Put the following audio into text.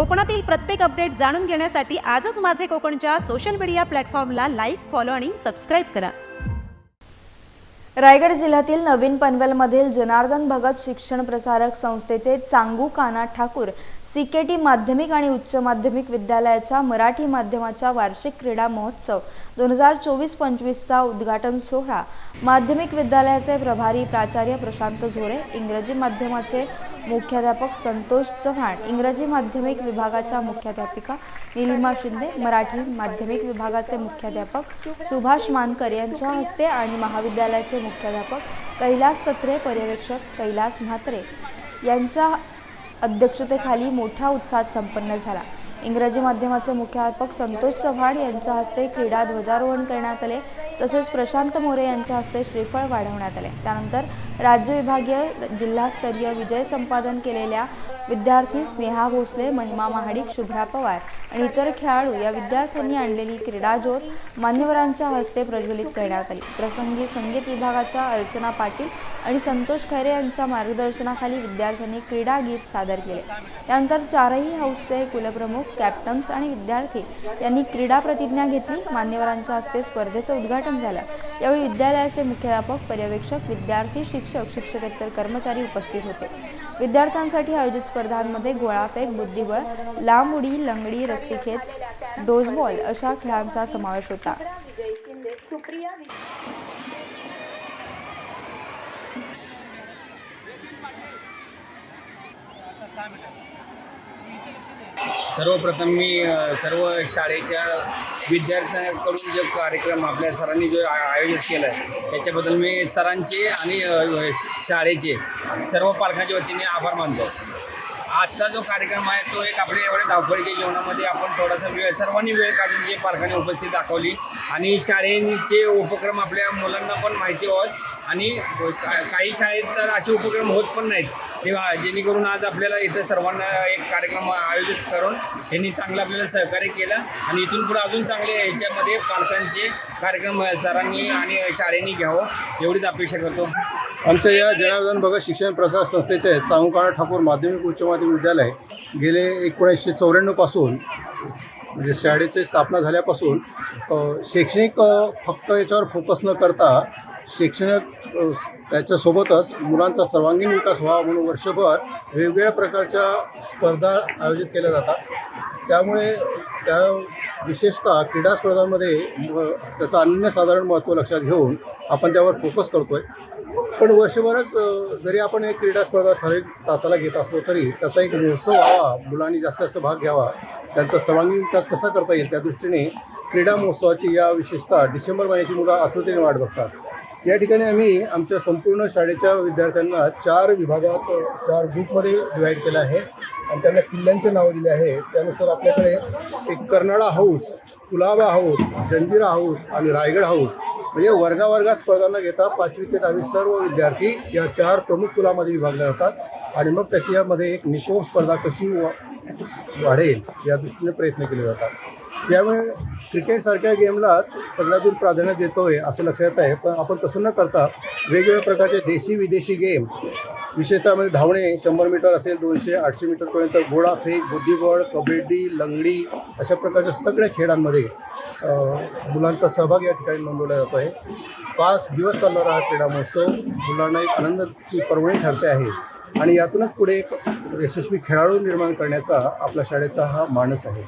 कोकणातील प्रत्येक अपडेट जाणून घेण्यासाठी आजच माझे कोकणच्या सोशल मीडिया प्लॅटफॉर्मला लाईक फॉलो आणि सबस्क्राईब करा. रायगड जिल्ह्यातील नवीन पनवेलमधील जनार्दन भगत शिक्षण प्रसारक संस्थेचे Changu Kana Thakur C K T माध्यमिक आणि उच्च माध्यमिक विद्यालयाच्या मराठी माध्यमाच्या वार्षिक क्रीडा महोत्सव दोन हजार चोवीस पंचवीसचा उद्घाटन सोहळा. माध्यमिक विद्यालयाचे प्रभारी प्राचार्य प्रशांत झोरे इंग्रजी माध्यमाचे मुख्याध्यापक संतोष चव्हाण इंग्रजी माध्यमिक विभागाच्या मुख्याध्यापिका निलिमा शिंदे मराठी माध्यमिक विभागाचे मुख्याध्यापक सुभाष मानकर यांच्या हस्ते आणि महाविद्यालयाचे मुख्याध्यापक कैलास सत्रे पर्यवेक्षक कैलास म्हात्रे यांच्या अध्यक्षतेखाली मोठ्या उत्साहात संपन्न झाला. इंग्रजी माध्यमाचे मुख्याध्यापक संतोष चव्हाण यांच्या हस्ते क्रीडा ध्वजारोहण करण्यात आले. तसेच प्रशांत मोरे यांच्या हस्ते श्रीफळ वाढवण्यात आले. त्यानंतर राज्य विभागीय जिल्हास्तरीय विजय संपादन केलेल्या विद्यार्थी स्नेहा भोसले महिमा महाडिक शुभ्रा पवार आणि इतर खेळाडू या विद्यार्थ्यांनी आणलेली क्रीडाज्योत मान्यवरांच्या हस्ते प्रज्वलित करण्यात आली. प्रसंगी संगीत विभागाच्या अर्चना पाटील आणि संतोष खैरे यांच्या मार्गदर्शनाखाली विद्यार्थ्यांनी क्रीडा गीत सादर केले. त्यानंतर चारही हाऊसचे कुलप्रमुख कॅप्टन्स आणि विद्यार्थी यांनी क्रीडा प्रतिज्ञा घेतली. मान्यवरांच्या हस्ते स्पर्धेचं उद्घाटन झालं. यावेळी विद्यालयाचे मुख्याध्यापक पर्यवेक्षक विद्यार्थी शिक्षक शिक्षकेतर कर्मचारी उपस्थित होते. विद्यार्थ्यांसाठी आयोजित स्पर्धांमध्ये गोळाफेक बुद्धिबळ लांब उडी लंगडी रस्तीखेच डोजबॉल अशा खेळांचा समावेश होता. सर्वप्रथम मी सर्व शाळेच्या विद्यार्थ्यांकडून जो कार्यक्रम आपल्या सरांनी जो आयोजित केला आहे त्याच्याबद्दल मी सरांचे आणि शाळेचे सर्व पालकांच्या वतीने आभार मानतो. आजचा जो कार्यक्रम आहे तो एक आपल्या एवढ्या धावपळीच्या जीवनामध्ये आपण थोडासा वेळ सर्वांनी वेळ काढून जे पालकांनी उपस्थित दाखवली आणि शाळेचे उपक्रम आपल्या मुलांना पण माहिती व्हावं आणि का- काही शाळेत तर असे उपक्रम होत पण नाहीत. तेव्हा जेणेकरून आज आपल्याला इथं सर्वांना एक कार्यक्रम आयोजित करून यांनी चांगलं आपल्याला सहकार्य केलं आणि इथून पुढे अजून चांगले याच्यामध्ये पालकांचे कार्यक्रम सरांनी आणि शाळेनी घ्यावं एवढीच अपेक्षा करतो. आमच्या या जनार्दन भगत शिक्षण प्रसार संस्थेचे साऊकाळा ठाकूर माध्यमिक उच्च माध्यमिक विद्यालय गेले एकोणीसशे चौऱ्याण्णवपासून म्हणजे शाळेची स्थापना झाल्यापासून शैक्षणिक फक्त याच्यावर फोकस न करता शैक्षणिक त्याच्यासोबतच मुलांचा सर्वांगीण विकास व्हावा म्हणून वर्षभर वेगवेगळ्या प्रकारच्या स्पर्धा आयोजित केल्या जातात. त्यामुळे त्या विशेषतः क्रीडा स्पर्धांमध्ये त्याचं अनन्यसाधारण महत्त्व लक्षात घेऊन आपण त्यावर फोकस करतो आहे पण वर्षभरच जरी आपण एक क्रीडा स्पर्धा ठराविक तासाला घेत असलो तरी त्याचा एक महोत्सव व्हावा मुलांनी जास्त जास्त भाग घ्यावा त्यांचा सर्वांगीण विकास कसा करता येईल त्या दृष्टीने क्रीडा महोत्सवाची या विशेषतः डिसेंबर महिन्याची मुलं आतुरतेने वाट बघतात. या ठिकाणी आम्ही आमच्या संपूर्ण शाळेच्या विद्यार्थ्यांना चार विभागात चार ग्रुपमध्ये डिवाईड केलं आहे. आणि त्यांना किल्ल्यांचे नावं दिले आहे. त्यानुसार आपल्याकडे एक Karnala house Kulaba house Janjira house आणि रायगड हाऊस म्हणजे वर्गावर्गात स्पर्धा न घेता पाचवी ते दहावी सर्व विद्यार्थी या चार प्रमुख कुलामध्ये विभागले जातात. आणि मग त्याच्यामध्ये एक निशोभ स्पर्धा कशी वाढेल या दृष्टीने प्रयत्न केले जातात. त्यामुळे क्रिकेटसारख्या गेमलाच सगळ्यात दूर प्राधान्य आहे असं लक्षात येत आहे. पण आपण तसं न करता वेगवेगळ्या प्रकारचे देशी विदेशी गेम विशेषतः म्हणजे धावणे शंभर मीटर असेल दोनशे आठशे मीटरपर्यंत गोळाफेक बुद्धिबळ कबड्डी लंगडी अशा प्रकारच्या सगळ्या खेळांमध्ये मुलांचा सहभाग या ठिकाणी नोंदवला जातो आहे. पाच दिवस चालणारा हा क्रीडा महोत्सव मुलांना एक आनंदाची पर्वणी ठरते आहे. आणि यातूनच पुढे एक यशस्वी खेळाडू निर्माण करण्याचा आपल्या शाळेचा हा मानस आहे.